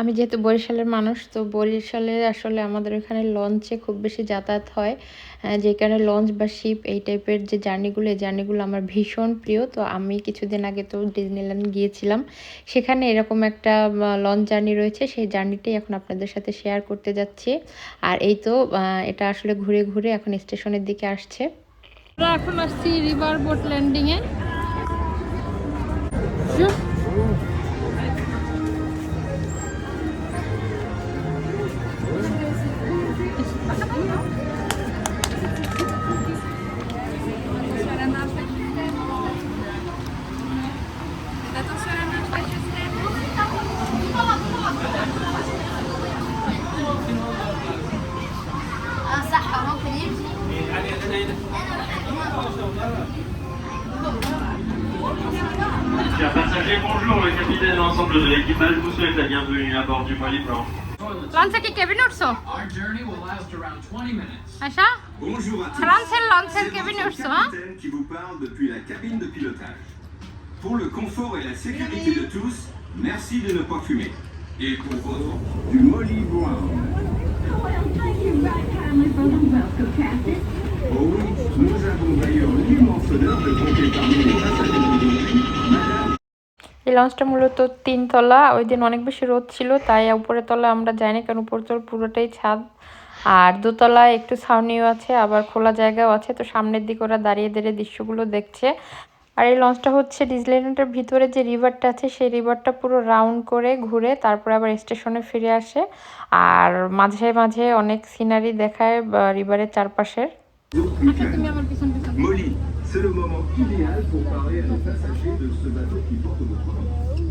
আমি যেহেতু বরিশালের মানুষ, তো বরিশালে আসলে আমাদের এখানে লঞ্চে খুব বেশি যাতায়াত হয়। যে কারণে লঞ্চ বা শিপ এই টাইপের যে জার্নিগুলো এই জার্নিগুলো আমার ভীষণ প্রিয়। তো আমি কিছুদিন আগে তো ডিজনিল্যান্ড গিয়েছিলাম। সেখানে এরকম একটা লঞ্চ জার্নি রয়েছে। সেই জার্নিটাই এখন আপনাদের সাথে শেয়ার করতে যাচ্ছি। আর এই তো এটা আসলে ঘুরে ঘুরে এখন স্টেশনের দিকে আসছে। এখন আসছি রিভার বোট ল্যান্ডিংয়ে Chers passagers, bonjour, le capitaine et l'ensemble de l'équipage vous souhaitent la bienvenue à bord du Molly Blanc. লঞ্চে কি cabin উঠছো Our journey will last around 20 minutes. Asha Bonjour à tous. ফ্রান্সের লঞ্চের C'est কেবিনে votre উঠছো হ্যাঁ capitaine qui vous parle depuis la cabine de pilotage. Pour le confort et la sécurité de tous, merci de ne pas fumer. Et pour votre du Molly Brown. Oh oui, এই লঞ্চটা মূলত তিনতলা ওই দিন অনেক বেশি রোদ ছিল তাই উপরের তলা আমরা যাইনি কারণ উপর তলা পুরোটাই ছাদ। আর দোতলায় একটু ছাউনিও আছে আবার খোলা জায়গাও আছে তো সামনের দিকে ওরা দাঁড়িয়ে দাঁড়িয়ে দৃশ্যগুলো দেখছে। আর এই লঞ্চটা হচ্ছে ডিজল্যান্ডের ভিতরে যে রিভারটা আছে সেই রিভারটা পুরো রাউন্ড করে ঘুরে তারপরে আবার স্টেশনে ফিরে আসে। আর মাঝে মাঝে অনেক সিনারি দেখায় রিভারের চারপাশের। Week-end. Molly, c'est le moment idéal pour parler à nos passagers de ce bateau qui porte votre nom.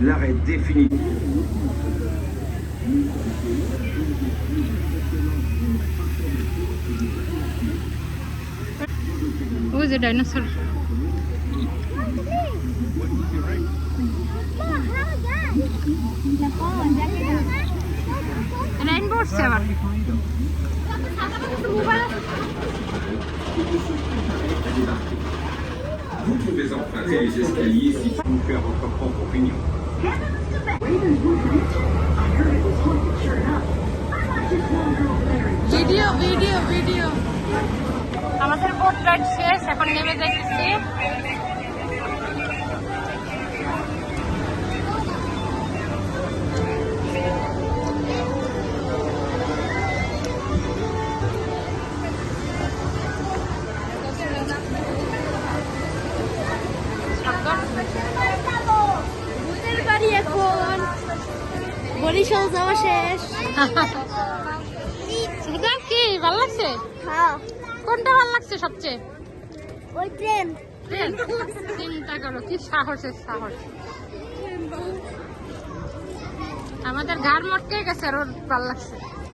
l'arrêt définitif. Où est le dinosaure? Rainbow Seven. Vous pouvez emprunter les escaliers si vous faire votre propre opinion. Video video video আমাদের boat ride শেষ এখন নেমে যাইতেছি। বরিশাল যাওয়া শেষ। সুবিধা কি? ভালো লাগছে? হ্যাঁ। কোনটা ভালো লাগছে সবচেয়ে? ওই ট্রেন। ট্রেন? চিন্তা করো কি সাহসের সাহস। আমাদের ঘাড় মটকে গেছে আর ওর ভালো লাগছে।